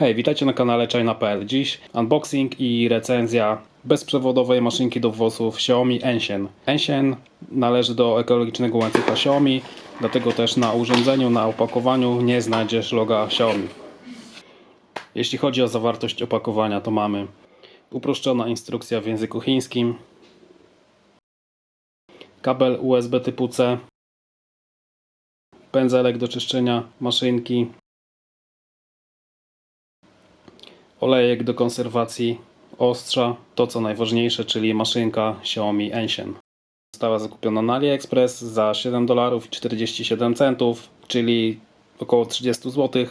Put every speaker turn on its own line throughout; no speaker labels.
Hej, witajcie na kanale China.pl. Dziś unboxing i recenzja bezprzewodowej maszynki do włosów Xiaomi Ensien. Ensien należy do ekologicznego łańcucha Xiaomi, dlatego też na urządzeniu, na opakowaniu nie znajdziesz loga Xiaomi. Jeśli chodzi o zawartość opakowania, to mamy uproszczona instrukcja w języku chińskim, kabel USB typu C, pędzelek do czyszczenia maszynki, olejek do konserwacji ostrza, to co najważniejsze, czyli maszynka Xiaomi Ensien. Została zakupiona na AliExpress za 7 dolarów i 47 centów, czyli około 30 zł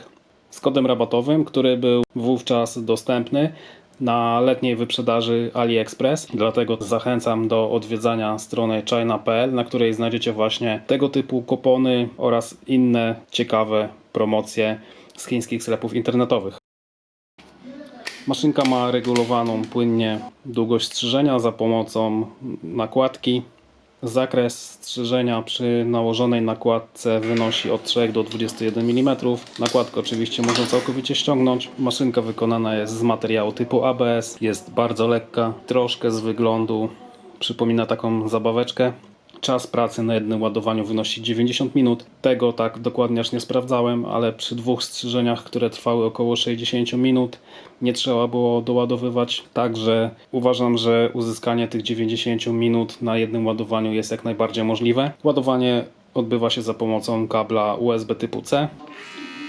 z kodem rabatowym, który był wówczas dostępny na letniej wyprzedaży AliExpress. Dlatego zachęcam do odwiedzania strony china.pl, na której znajdziecie właśnie tego typu kupony oraz inne ciekawe promocje z chińskich sklepów internetowych. Maszynka ma regulowaną płynnie długość strzyżenia za pomocą nakładki. Zakres strzyżenia przy nałożonej nakładce wynosi od 3 do 21 mm. Nakładkę oczywiście można całkowicie ściągnąć. Maszynka wykonana jest z materiału typu ABS. Jest bardzo lekka, troszkę z wyglądu przypomina taką zabaweczkę. Czas pracy na jednym ładowaniu wynosi 90 minut. Tego tak dokładnie aż nie sprawdzałem, ale przy dwóch strzyżeniach, które trwały około 60 minut, nie trzeba było doładowywać. Także uważam, że uzyskanie tych 90 minut na jednym ładowaniu jest jak najbardziej możliwe. Ładowanie odbywa się za pomocą kabla USB typu C.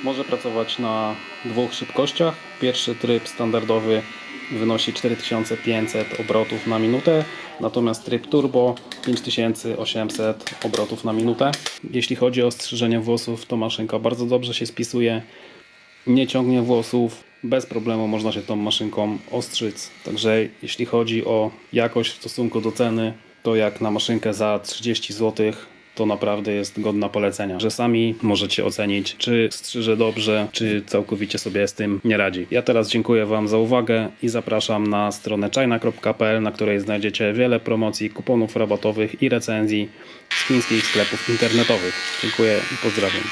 Może pracować na dwóch szybkościach. Pierwszy tryb standardowy wynosi 4500 obrotów na minutę, natomiast tryb turbo 5800 obrotów na minutę. Jeśli chodzi o strzyżenie włosów, to maszynka bardzo dobrze się spisuje, nie ciągnie włosów, bez problemu można się tą maszynką ostrzyc. Także jeśli chodzi o jakość w stosunku do ceny, to jak na maszynkę za 30 zł to naprawdę jest godna polecenia, że sami możecie ocenić, czy strzyże dobrze, czy całkowicie sobie z tym nie radzi. Ja teraz dziękuję Wam za uwagę i zapraszam na stronę china.pl, na której znajdziecie wiele promocji, kuponów rabatowych i recenzji z chińskich sklepów internetowych. Dziękuję i pozdrawiam.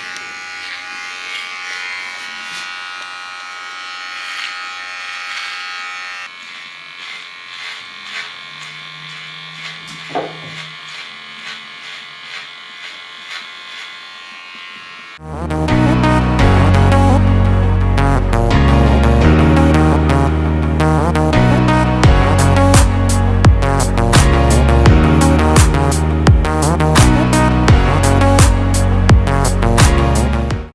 you Thank you.